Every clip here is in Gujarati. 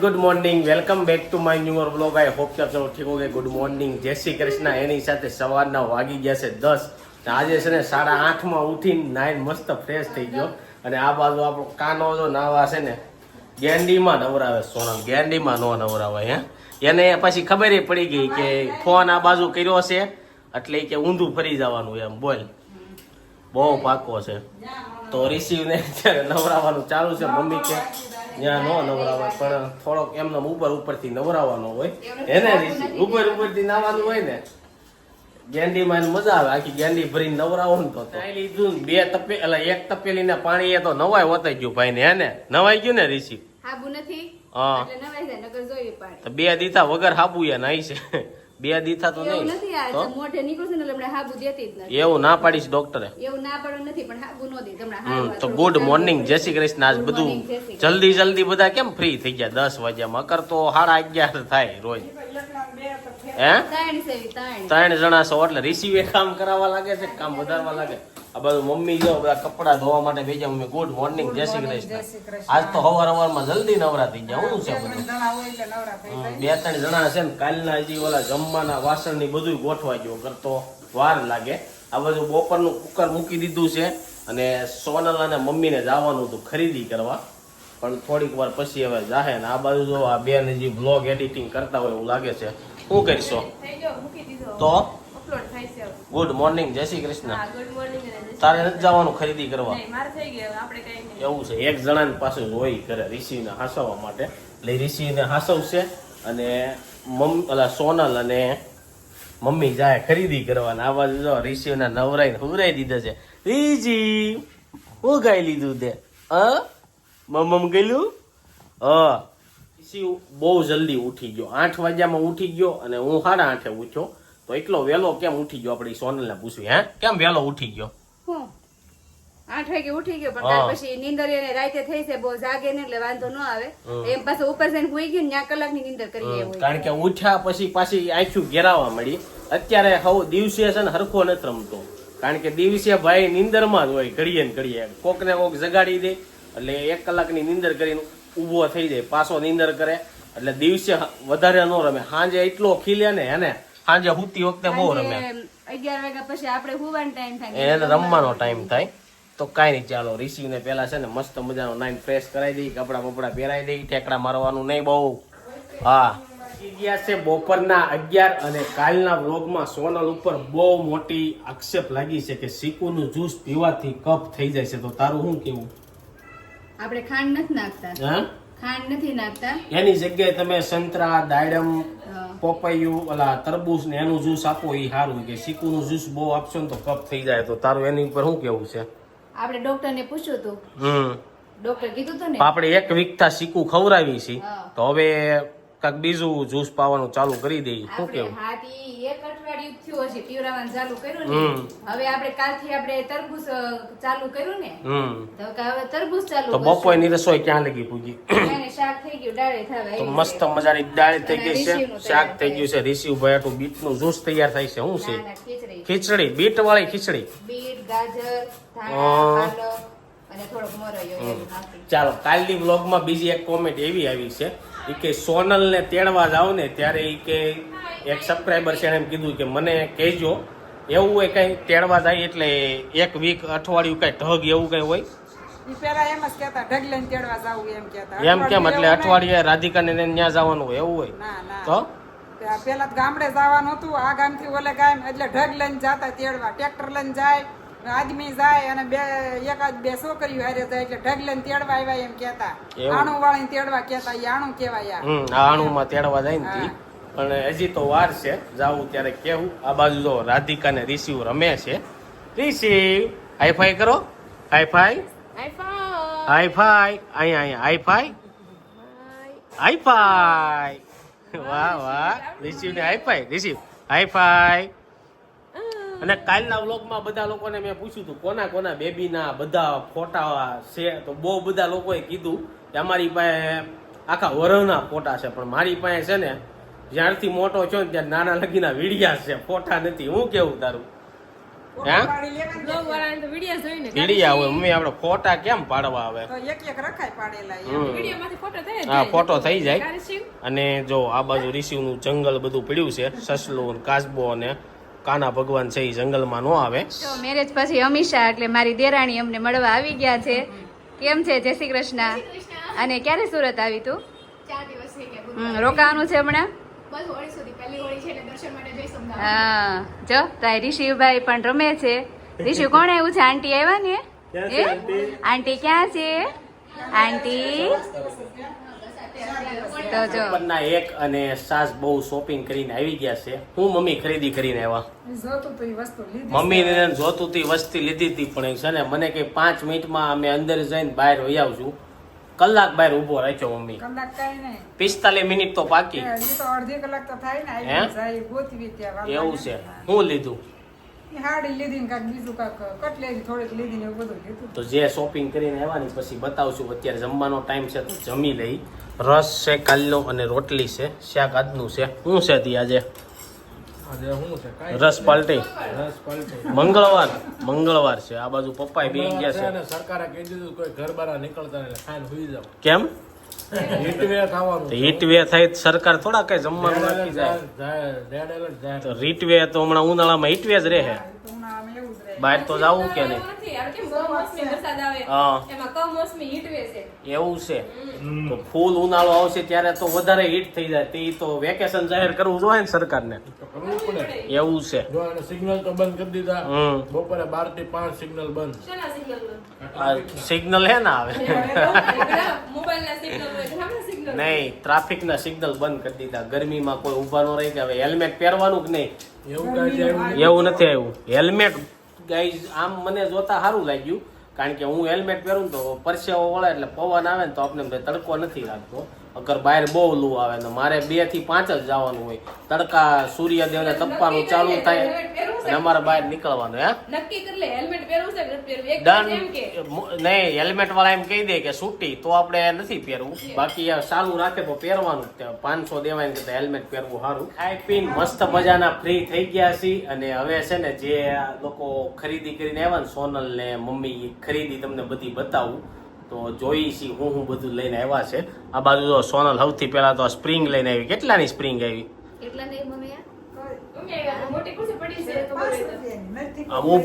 Good morning welcome back to my newer blog I hope કે આપ સૌ ઠીક હોગે ગુડ મોર્નિંગ જય શ્રી કૃષ્ણ. એની સાથે સવારના વાગી ગયા છે દસ. આજે છે ને સાડા આઠમાં ઉઠીને નાઈન મસ્ત ફ્રેશ થઈ ગયો. અને આ બાજુ આપણો કાનો જો નાવા છે ને, ગેંડીમાં નવરાવે સોનમ. ગેંડીમાં નો નવરાવે હે? એને પછી ખબર પડી ગઈ કે ફોન આ બાજુ કર્યો છે, એટલે કે ઊંધું ફરી જવાનું એમ. બોલ. બહુ પાકો છે. તો રિસીવને નવરાવાનું ચાલુ છે. મમ્મી કે ત્યાં નો નવરાવાય પણ થોડોક એમને ઉપર ઉપરથી નવરાવાનો હોય. એને રિસીવ ઉપર ઉપરથી નાવાનું હોય ને ગેંડીમાં એને મજા આવે. આખી ગેંડી ભરીને નવરાવો ને તો. લીધું બે તપે એટલે એક તપેલી ને પાણી એ તો નવાય વતાઈ ગયું ભાઈ ને હે ને? નવાઈ ગયું ને રિસીવ હાબુ નથી? હા. એટલે નવાઈ જાય નકર જોઈએ પાણી. તો બે દીધા વગર હાબુ એ નાઈ છે. બે દી તો નહીં. નથી આ તો મોઢે નીકળશે ને એટલે હાબુ દેતી જ નથી. એવું ના પાડીશ ડોક્ટરે. એવું ના પાડો નથી પણ હાબુ નો દે. તમને તો ગુડ મોર્નિંગ જય શ્રી કૃષ્ણ. આજ બધું. જલ્દી જલ્દી બધા કેમ ફ્રી થઈ ગયા? દસ વાગ્યામાં. અકર તો સાડા અગિયાર થાય રોજ. હે? ત્રણ જણા છો એટલે રિસીવે કામ કરાવવા લાગે છે કામ વધારવા લાગે. આ બધું મમ્મી જો બધા કપડા ધોવા માટે ભેજા મમ્મી ગુડ મોર્નિંગ જય શ્રી કૃષ્ણ. આજ તો હવાર હવારમાં જલ્દી નવરા થઈ ગયા શું છે બધું. બે ત્રણ જણા છે ને કાલના હજી ઓલા જમવાના વાસણની બધું ગોઠવા ગયો કરતો વાર લાગે. આ બધું બપોરનું કુકર મૂકી દીધું છે અને સોનલ અને મમ્મીને જવાનું હતું ખરીદી કરવા. પણ થોડીક વાર પછી હવે જાહે ને આ બાજુ જો આ બેન હજી બ્લોગ એડિટિંગ કરતા હોય એવું લાગે છે. શું કરશો? તો. ગુડ મોર્નિંગ જય શ્રી કૃષ્ણ. તારે નથી જવાનું ખરીદી કરવા? એવું છે. એક જણાની પાસે હોય ઘરે ઋષિને હાસવવા માટે. એટલે ઋષિને હાસવશે અને મમ ઓલા સોનલ અને મમ્મી જાય ખરીદી કરવાના. આ બાજુ જો ઋષિને નવરાઈને હુરાઈ દીધા છે. રીજી, હું ગાઈ લીધું તે? હ? મમ્મ ગયેલું? હ. ઋષિ બહુ જલ્દી ઉઠી ગયો. આઠ વાગ્યામાં ઉઠી ગયો અને હું સાડા આઠે ઉઠ્યો. તો એટલો વહેલો કેમ ઉઠી ગયો? આપણે સોનલને પૂછ્યું હે? કેમ વહેલો ઉઠી ગયો? આઠ વાગે ઉઠી ગયો પણ પછી નીંદર એને રાતે થઈ છે બહુ જાગે ને એટલે વાંધો ન આવે. એમ પાછું ઉપર જઈને હુઈ ગયું ત્યાં કલાકની નીંદર કરી કારણ કે ઉઠ્યા પછી પાછી આંખ્યું ઘેરાવા મળી. અત્યારે હવે દિવસે છે ને હરખો નથી રમતો. કારણ કે દિવસે ભાઈ નીંદરમાં જ હોય ઘડીએ ને ઘડીએ. કોક ને કોક જગાડી દે એટલે એક કલાકની નીંદર કરીને ઊભો થઈ જાય પાછો નીંદર કરે. એટલે દિવસે વધારે ન રમે. સાંજે એટલો ખીલે ને એને સાંજે હુતી વખતે બહુ રમે. અગિયાર વાગ્યા પછી આપણે હુવાનો ટાઈમ થાય એને રમવાનો ટાઈમ થાય. તો કાંઈ નહીં ચાલો ઋષિને પેલા છે ને મસ્ત મજાનો નાઈન ફ્રેશ કરાવી દઈ કપડા બપડા પહેરાવી દઈ ઠેકડા મારવાનું નહીં બહુ. હા. ગયા છે બપોરના અગિયાર અને કાલના વ્લોગમાં સોનલ ઉપર બહુ મોટી આક્ષેપ લાગી છે કે સીકુનું જ્યુસ પીવાથી કફ થઈ જાય છે. તો તારું શું કેવું? આપણે ખાંડ નથી નાખતા. હા? ખાંડ નથી નાખતા. એની જગ્યાએ તમે સંતરા દાડમ. પોપૈયું ઓલા તરબૂચ ને એનું જ્યુસ આપો એ સારું કે સીકુનું જ્યુસ બહુ આપશો ને તો કફ થઈ જાય તો. તારું એની ઉપર શું કેવું છે? આપણે ડોક્ટર ને પૂછ્યું હતું. હમ. ડોક્ટર કીધું હતું ને? આપણે એક વીકતા સીકુ ખવડાવી છે તો હવે કાંઈક બીજું જ્યુસ પાવાનું ચાલુ કરી દઈએ શું કેવું? હાથ ઈ એક અઠવાડિયું થયું હશે પીવરાવાનું ચાલુ કર્યું ને. હવે આપણે કાલથી આપણે તરબૂચ ચાલુ કર્યું ને. તો કે હવે તરબૂચ ચાલુ તો. બપોરની રસોઈ ક્યાં લગી પૂગી? શાક થઈ ગયું ડાળે થવા તો મસ્ત મજાની ડાળે થઈ ગઈ છે. શાક થઈ ગયું છે. રીસીવ ભાઈ આટલું બીટનું જ્યુસ તૈયાર થાય છે. શું છે? ખીચડી. ખીચડી બીટ વાળી ખીચડી. બીટ ગાજર ધાણા પાલક અને થોડોક મોરૈયો ચાલો કાલની વ્લોગમાં બીજી એક કોમેન્ટ એવી આવી છે. ઈ કે સોનલને તેડવા જાવ ને ત્યારે એ કે એક સબસ્ક્રાઈબર છે એમ કીધું કે મને કહેજો. એવું હોય કઈ તેડવા જાય એટલે એક વીક અઠવાડિયું કઈ ઢગ એવું કઈ હોય? એમ જ કહેતા ઢગ લઈને તેડવા જાવું એમ એમ કેમ? એટલે અઠવાડિયે રાધિકાને ને ત્યાં જવાનું હોય એવું હોય? તો? પેલા ગામડે જવાનું હતું આ ગામથી ઓલે ગામ એટલે ઢગ લઈને જાતા તેડવા. ટ્રેક્ટર લઈને જાય આદમી જાય અને બે એકાદ બે છોકરીઓ હારે જાય એટલે ઢગલન તેડવા આવ્યા એમ કહેતા. આણુ આણું વાળીને તેડવા કેતા એ આણું કેવાય આ. માં આણુમાં તેડવા જાય ને પણ હજી તો વાર છે જાવું ત્યારે કેવું. આ બાજુ જો રાધિકા ને રિસીવ રમે છે. રિસીવ હાઈ ફાઈ કરો. હાઈ ફાઈ હાઈ ફાઈ અહીંયા અહીંયા હાઈ ફાઈ હાઈ ફાઈ વાહ વાહ. રિસીવ ને high five receive high five અને કાલના વ્લોગમાં બધા લોકોને મેં પૂછ્યું હતું કોના કોના બેબીના બધા ફોટા છે? તો બહુ બધા લોકોએ કીધું કે અમારી પાસે આખા વરહના ફોટા છે પણ મારી પાસે છે ને જ્યારથી મોટો છો ને ત્યાં નાના લગીના વીડિયા છે ફોટા નથી. હું કેવું તારું? વીડિયો હોય મમ્મી આપણે ફોટા કેમ પાડવા આવે? તો એક એક રખાય પાડેલા એમ. હમ. વિડીયોમાંથી ફોટો થાય જ હા ફોટો થઈ જાય. અને જો આ બાજુ ઋષિનું જંગલ બધું પડ્યું છે સસલું ને કાચબો અને કાના ભગવાન છે એ જંગલમાં ન આવે તો મેરેજ પછી અમીષા એટલે મારી દેરાણી અમને મળવા આવી ગયા છે કેમ છે જય શ્રી કૃષ્ણ અને ક્યારે સુરત આવી તું ચાર દિવસ થઈ ગયા હમ, રોકાવાનું છે હમણાં બસ હોળી સુધી પહેલી હોળી છે એટલે દર્શન માટે જઈશ અમદાવાદ હા જો તારી ઋષિભાઈ પણ રમે છે ઋષિ કોણ આવ્યું છે આંટી આવ્યા ને એ આંટી ક્યાં છે આંટી ઉપરના એક અને સાસ બહુ શોપિંગ કરીને આવી ગયા છે. હું મમ્મી ખરીદી કરીને આવ્યા. મમ્મી તો એ વસ્તુ લીધી મમ્મીને જોતું તી વસ્તી લીધી હતી પણ એ છે ને મને કઈ પાંચ મિનિટમાં અમે અંદર જઈને બહાર વહી આવશું. કલાક બહાર ઊભો રાખ્યો મમ્મી. કલાક કઈ નહીં. પિસ્તાલીસ મિનિટ તો પાકી ને એવું છે. હું લીધું. તો જે શોપિંગ કરીને આવવાની પછી બતાવશું. અત્યારે જમવાનો ટાઈમ છે તો જમી લઈ. રસ છે કાલનો અને રોટલી છે. શાક આજનું છે. શું છે તી આજે? આજે શું છે? રસ પાલટી. મંગળવાર. મંગળવાર છે. આ બાજુ પપ્પાએ બે ગયા છે સરકારે કહી દીધું કોઈ ઘર બહાર નીકળતા નહીં ખાઈને સુઈ જાવ કેમ? હીટવે થવાનું તો હીટ વે થાય સરકાર થોડા કઈ જમવાનું રાખી જાય. રેડ તો રીટ વે તો હમણાં ઉનાળામાં હિટવે જ રહે એ તો ઉનાળામાં એવું જ રહે બહાર તો જવું કે નહીં? એવું છે. તો ફૂલ ઉનાળો આવશે ત્યારે તો વધારે હીટ થઈ જાય. તે તો વેકેશન જાહેર કરવું જોઈએ ને સરકારને. તો એવું છે. સિગ્નલ તો બંધ કરી દીધા. બપોરે બારથી પાંચ સિગ્નલ બંધ. સિગ્નલ હે ને આવે? મોબાઈલ ના સિગ્નલ હોય ઘણા સિગ્નલ નહીં ટ્રાફિક ના સિગ્નલ બંધ કરી દીધા. ગરમીમાં કોઈ ઊભા ન રહી કે હવે હેલ્મેટ પહેરવાનું કે નહીં? એવું નથી આવ્યું. હેલ્મેટ ગાઈઝ આમ મને જોતા સારું લાગ્યું. કારણ કે હું હેલ્મેટ પહેરું તો પરસેવો વળે એટલે પવન આવે ને તો આપણે તડકો નથી લાગતો. અગર બહાર બહુ લૂ આવે ને મારે બેથી પાંચ જ જવાનું હોય. તડકા સૂર્યદેવને તપવાનું ચાલુ થાય અને અમારે બહાર નીકળવાનું હે? છે ડન નહીં હેલ્મેટ વાળા એમ કહી દે કે છૂટી તો આપણે નથી પહેરવું. બાકી ચાલુ રાખે તો પહેરવાનું પાંચસો દેવાય ને હેલ્મેટ પહેરવું સારું. ખાઈ પીને મસ્ત મજાના ફ્રી થઈ ગયા છીએ અને હવે છે ને જે લોકો ખરીદી કરીને આવ્યા ને સોનલ ને મમ્મી ખરીદી તમને બધી બતાવું. તો જોઈ છીએ હું હું બધું લઈને આવ્યા છે. આ બાજુ જો સોનલ સૌથી પહેલા તો સ્પ્રિંગ લઈને આવી. કેટલાની સ્પ્રિંગ આવી? છે તો તો.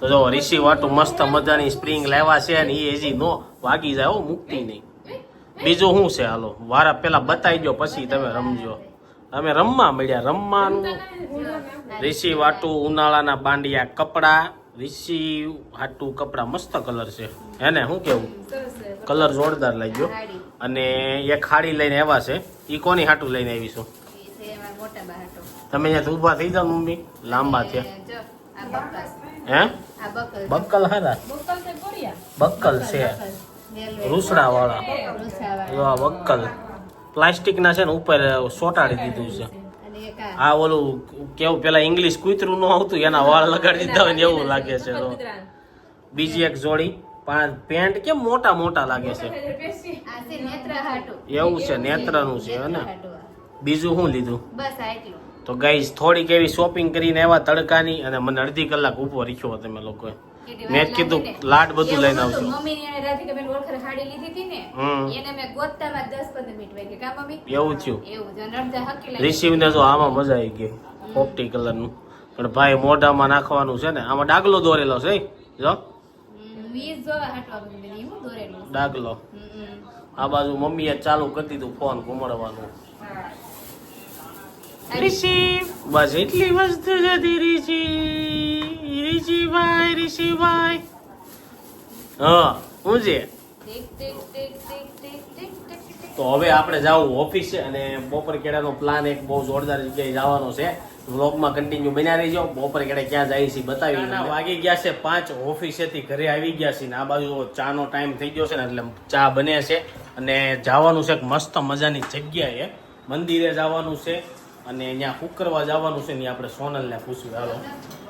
તો જો ઋષિ વાટું મસ્ત મજાની સ્પ્રિંગ લાવ્યા છે ને એ હજી નો વાગી જાય હો મુકતી નહીં. બીજું શું છે હાલો? વારા પેલા બતાવી દો પછી તમે રમજો. અમે રમવા મળ્યા રમવાનું. ઋષિ વાટું ઉનાળાના બાંડિયા કપડા ઋષિ હાટું કપડાં મસ્ત કલર છે. હે ને શું કેવું? કલર જોરદાર લાગ્યો. અને એક ખાડી લઈને આવ્યા છે. એ કોની હાટું લઈને આવીશું એ છે. તમે અહીંયા ઊભા થઈ જાઓ મમ્મી. લાંબા છે. હે? બક્કલ હારા? બક્કલ છે. રૂસડા વાળા વક્કલ પ્લાસ્ટિક ના છે ને, ઉપર સોટાડી દીધું છે. આ. ઓલું કેવું પેલા ઇંગ્લિશ કૂતરું નું આવતું એના વાળ લગાડી દીધા હોય ને એવું લાગે છે તો બીજી એક જોડી. પાંચ પેન્ટ કેમ મોટા મોટા લાગે છે? આ છે નેત્રા હાટુ. એવું છે નેત્રનું છે ને? બીજું શું લીધું? તો ગાઈઝ થોડીક એવી શોપિંગ કરીને એવા તડકાની અને મને અડધી કલાક ઊભો રાખ્યો તમે લોકોએ. મેં કીધું લાડ બધું લઈને. આવજો મમ્મીની અને રાધિકાબેન ઓળખર ખાડી લીધી હતી ને. એને મેં ગોતતામાં 10 15 મિનિટ વાગી કા મમ્મી? એવું થયું. એવું જનરમતા હકી લાગી. રિસીવને જો આમાં મજા આવી ગઈ પોપટી કલરનું. પણ ભાઈ મોઢામાં નાખવાનું છે ને આમાં ડાગલો દોરેલો છે જો. હમ, વીસ જોવા હાટવા બની હું દોરેલો ડાગલો. આ બાજુ મમ્મીએ ચાલુ કરી દીધું ફોન ઘુમાડવાનું. હા. ઋષિ બસ એટલી વસ્તુ જ હતી ઋષિ ઋષિભાઈ ઋષિભાઈ હા શું છે. તો હવે આપણે જવું ઓફિસે અને બપોર કેળાનો પ્લાન એક બહુ જોરદાર જગ્યાએ જવાનો છે. વ્લોગમાં કન્ટિન્યુ બન્યા રહીજો. બપોર કેળે ક્યાં જાય છે બતાવી વાગી ગયા છે પાંચ. ઓફિસેથી ઘરે આવી ગયા છે ને આ બાજુ ચાનો ટાઈમ થઈ ગયો છે ને એટલે ચા બને છે. અને જવાનું છે એક મસ્ત મજાની જગ્યાએ. મંદિરે જવાનું છે. અને અહીંયા કુકરવા જવાનું છે ને આપણે સોનલને પૂછ્યું. હાલો.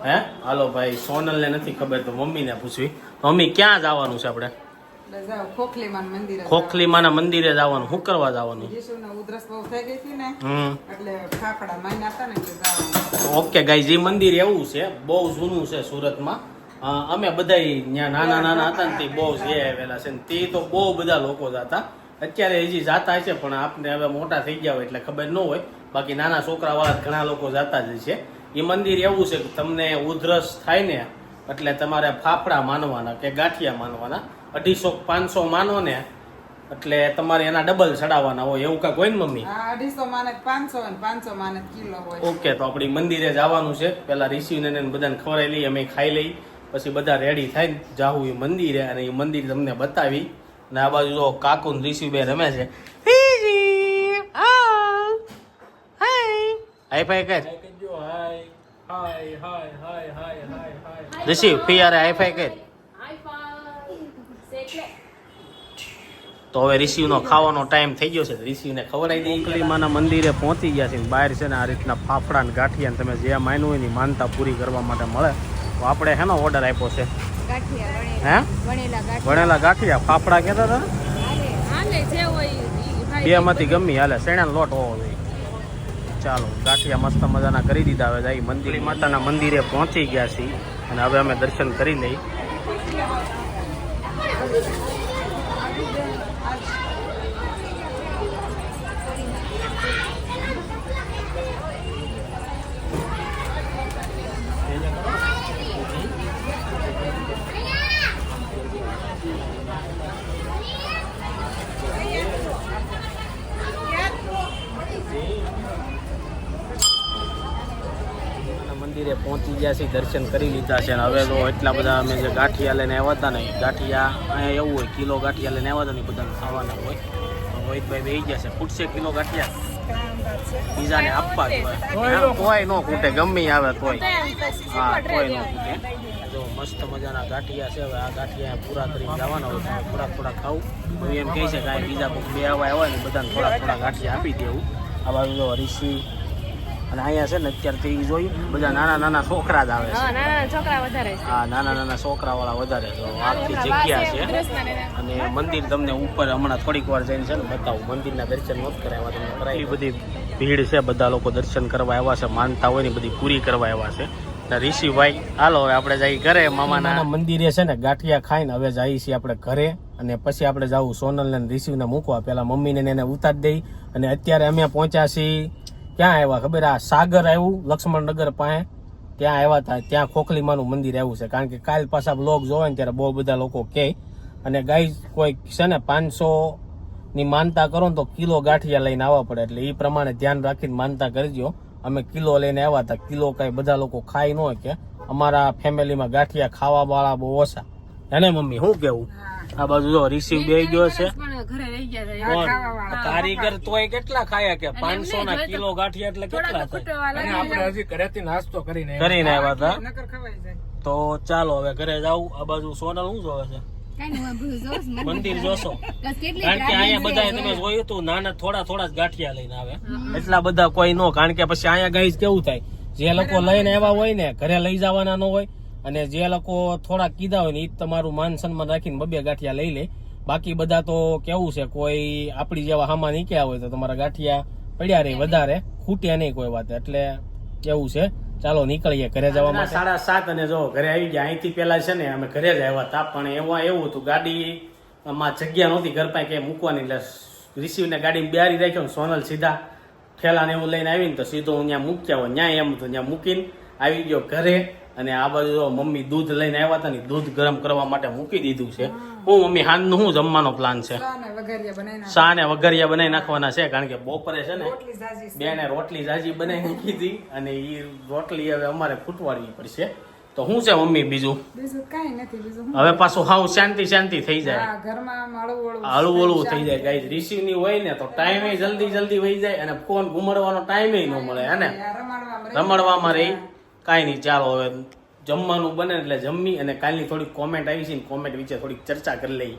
હે? હાલો ભાઈ સોનલને નથી ખબર તો મમ્મીને પૂછવી. મમ્મી ક્યાં જવાનું છે આપણે. ખોખલીમાના મંદિરે જવાનું. શું કરવા જવાનું? ગઈ. ઓકે એ મંદિર એવું છે બહુ જૂનું છે સુરતમાં. અમે બધા ત્યાં નાના નાના હતા ને તે બહુ જે આવેલા છે ને તે તો બહુ બધા લોકો જતા અત્યારે હજી જાતા છે પણ આપને હવે મોટા થઈ ગયા હોય એટલે ખબર ન હોય. બાકી નાના છોકરાવાળા ઘણા લોકો જતા જ છે. એ મંદિર એવું છે કે તમને ઉધરસ થાય ને એટલે તમારે ફાફડા માનવાના કે ગાંઠિયા માનવાના અઢીસો પાંચસો માનો ને એટલે તમારે એના ડબલ ચડાવવાના હોય એવું કાંઈક હોય ને મમ્મી? અઢીસો માને પાંચસો પાંચસો માને કિલો હોય ઓકે તો આપણી મંદિરે જવાનું છે. પેલા ઋષિને ને બધાને ખવડાવી લઈ અમે ખાઈ લઈ પછી બધા રેડી થાય ને જાવું એ મંદિરે અને એ મંદિર તમને બતાવી. અને આ બાજુ જો કાકુ ને ઋષિબેન રમે છે. હાઈ ફાઈ કર receive hi hi hi hi hi hi hi પિયારે high five કર તો હવે ઋષિનો ખાવાનો ટાઈમ થઈ ગયો છે. ઋષિને ખવડાવી દઈએ માના મંદિરે પહોંચી ગયા છે બહાર છે ને આ રીતના ફાફડા ને ગાંઠિયા તમે જે માન્યું હોય ને માનતા પૂરી કરવા માટે મળે. તો આપણે હેનો ઓર્ડર આપ્યો છે. હે? વણેલા ગાંઠિયા. ફાફડા કહેતા હતા હોય બે માંથી ગમી હાલે. શેણાનો લોટ હોવો જોઈએ. ચાલો, ગાંઠિયા મસ્ત મજાના કરી દીધા હવે જાય મંદિર, માતાના મંદિરે પહોંચી ગયા છીએ અને હવે અમે દર્શન કરી લઈ અને મંદિરે પહોંચી ગયા છીએ દર્શન કરી લીધા છે અને હવે તો એટલા બધા અમે જે ગાંઠિયા લઈને આવ્યા હતા ને ગાંઠિયા અહીંયા એવું હોય કિલો ગાંઠિયા લઈને આવ્યા હતા ને બધાને ખાવાના હોય. તો રોહિતભાઈ બે ગયા છે. ફૂટશે કિલો ગાંઠિયા? બીજાને આપવા જ તોય ન ખૂટે. ગમે આવે તોય. હા તોય ન ખૂટે. જો મસ્ત મજાના ગાંઠિયા છે. હવે આ ગાંઠિયા પૂરા કરી જવાના હોય તો થોડાક થોડાક ખાવું તો એમ કહે છે કે બીજા કોઈ બે આવા હોય ને બધાને થોડાક થોડા ગાંઠિયા આપી દેવું. આ બાજુ ઋષિ અને અહીંયા છે ને અત્યારે તે જોયું બધા નાના નાના છોકરા જ આવે છે. છોકરા વધારે હા નાના નાના છોકરા વાળા વધારે છે. આખી જગ્યા છે. અને મંદિર તમને ઉપર હમણાં થોડીક વાર જઈને છે ને બતાવું. મંદિરના દર્શન નથી કરાવ્યા તમને કરાવી બધી ભીડ છે બધા લોકો દર્શન કરવા આવ્યા છે માનતા હોય ને બધી પૂરી કરવા આવ્યા છે. ને ઋષિભાઈ હાલો હવે આપણે જઈ ઘરે મામાના. મંદિરે છે ને ગાંઠિયા ખાઈને હવે જઈએ છીએ આપણે ઘરે અને પછી આપણે જવું સોનલ ને ઋષિને મૂકવા. પેલા મમ્મીને એને ઉતારી દઈ અને અત્યારે અમે પહોંચ્યા છીએ ક્યાં આવ્યા? ખબર? આ સાગર આવ્યું લક્ષ્મણનગર પાસે. ત્યાં આવ્યા હતા ત્યાં ખોખલીમાનું મંદિર આવ્યું છે. કારણ કે કાલ પાછા બ્લોગ જોવે ને ત્યારે બહુ બધા લોકો કહે. અને ગાય કોઈ છે ને પાંચસો ની માનતા કરો ને તો કિલો ગાંઠિયા લઈને આવવા પડે. એટલે એ પ્રમાણે ધ્યાન રાખીને માનતા કરજો. અમે કિલો લઈને આવ્યા હતા કિલો કઈ બધા લોકો ખાઈ ન હોય કે. અમારા ફેમિલીમાં ગાંઠિયા ખાવા વાળા બહુ ઓછા. એને મમ્મી, શું કેવું? આ બાજુ જો રિસીવ બે ગયો છે. પણ ઘરે રહી ગયા છે. કોણ? કારીગર તોય કેટલા ખાયા કે? પાંચસો ના કિલો ગાંઠિયા એટલે કેટલા થાય? અને આપણે હજી ઘરેથી નાસ્તો કરીને. કરીને આવ્યા હતા? નકર ખવાઈ જાય તો ચાલો હવે ઘરે જાવ આ બાજુ સોનલ શું જોવે છે. મંદિર જોશો. કારણ કે અહીંયા બધા તમે જોયું તું નાના થોડા થોડા જ ગાંઠિયા લઈને આવે. એટલા બધા કોઈ નો કારણ કે પછી અહીંયા ગાઈસ કેવું થાય? જે લોકો લઈને આવ્યા હોય ને ઘરે લઈ જવાના ન હોય અને જે લોકો થોડા કીધા હોય ને એ તમારું માન સન્માન રાખીને બબે ગાંઠિયા લઈ લે. બાકી બધા તો કેવું છે કોઈ આપણી જેવા હામાં નીકળ્યા હોય તો તમારા ગાંઠિયા પડ્યા રહે વધારે ખૂટ્યા નહીં કોઈ વાત. એટલે કેવું છે ચાલો નીકળીએ ઘરે જવા માટે. સાડા સાત અને જો ઘરે આવી ગયા અહીંથી પહેલા છે ને અમે ઘરે જ આવ્યા હતા પણ એવા એવું હતું ગાડી માં જગ્યા નહોતી ઘર પાસે ક્યાંય મૂકવાની એટલે રિસીવને ગાડી બિહારી રાખ્યો ને સોનલ સીધા ઠેલાને એવું લઈને આવીને તો સીધો હું ત્યાં મૂક્યા હોય. ત્યાં એમ હતું ત્યાં મૂકીને આવી ગયો ઘરે. અને આ બાજુ જો મમ્મી દૂધ લઈને આવ્યા હતા ને દૂધ ગરમ કરવા માટે મૂકી દીધું છે. હું મમ્મી હાંજનું શું જમવાનો પ્લાન છે. શા ને વઘારિયા બનાવી નાખવાના છે કારણ કે બપોરે છે ને. બેને રોટલી જાજી બનાવી મૂકી હતી અને એ રોટલી હવે અમારે ફૂટવાડવી પડશે. તો શું છે મમ્મી બીજું? બીજું કાંઈ નથી બીજું હવે પાછું હાવ શાંતિ શાંતિ થઈ જાય. ઘરમાં હળવું હળવું થઈ જાય. ગાઈઝ રિસીવની હોય ને તો ટાઈમે જલ્દી જલ્દી વહી જાય અને ફોન ઘુમાડવાનો ટાઈમે ન મળે હે ને? રમડવામાં રહી. કાંઈ નહીં, ચાલો હવે જમવાનું બને એટલે જમી અને કાલની થોડીક કોમેન્ટ આવી છે ને કોમેન્ટ વિશે થોડીક ચર્ચા કરી લઈ